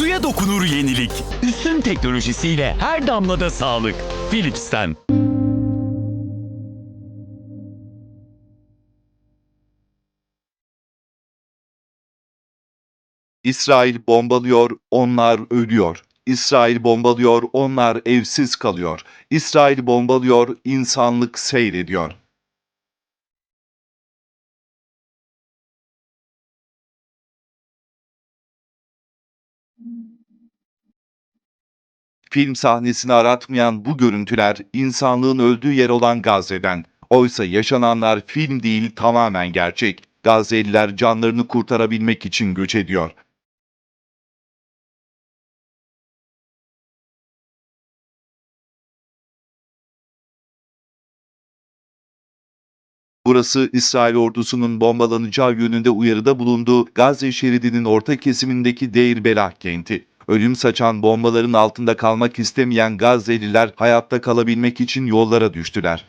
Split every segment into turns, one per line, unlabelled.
Suya dokunur yenilik. Üstün teknolojisiyle her damlada sağlık. Philips'ten.
İsrail bombalıyor, onlar ölüyor. İsrail bombalıyor, onlar evsiz kalıyor. İsrail bombalıyor, insanlık seyrediyor. Film sahnesini aratmayan bu görüntüler insanlığın öldüğü yer olan Gazze'den. Oysa yaşananlar film değil tamamen gerçek. Gazze'liler canlarını kurtarabilmek için göç ediyor. Burası İsrail ordusunun bombalanacağı yönünde uyarıda bulunduğu Gazze şeridinin orta kesimindeki Deir Belah kenti. Ölüm saçan bombaların altında kalmak istemeyen Gazze'liler hayatta kalabilmek için yollara düştüler.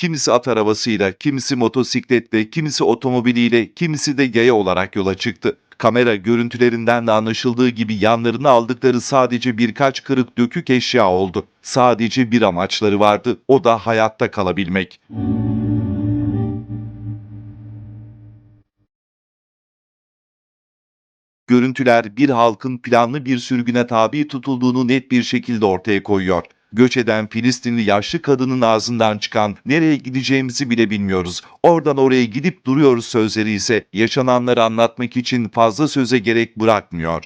Kimisi at arabasıyla, kimisi motosikletle, kimisi otomobiliyle, kimisi de yaya olarak yola çıktı. Kamera görüntülerinden de anlaşıldığı gibi yanlarına aldıkları sadece birkaç kırık dökük eşya oldu. Sadece bir amaçları vardı, o da hayatta kalabilmek. Görüntüler bir halkın planlı bir sürgüne tabi tutulduğunu net bir şekilde ortaya koyuyor. Göç eden Filistinli yaşlı kadının ağzından çıkan nereye gideceğimizi bile bilmiyoruz. Oradan oraya gidip duruyoruz sözleri ise yaşananları anlatmak için fazla söze gerek bırakmıyor.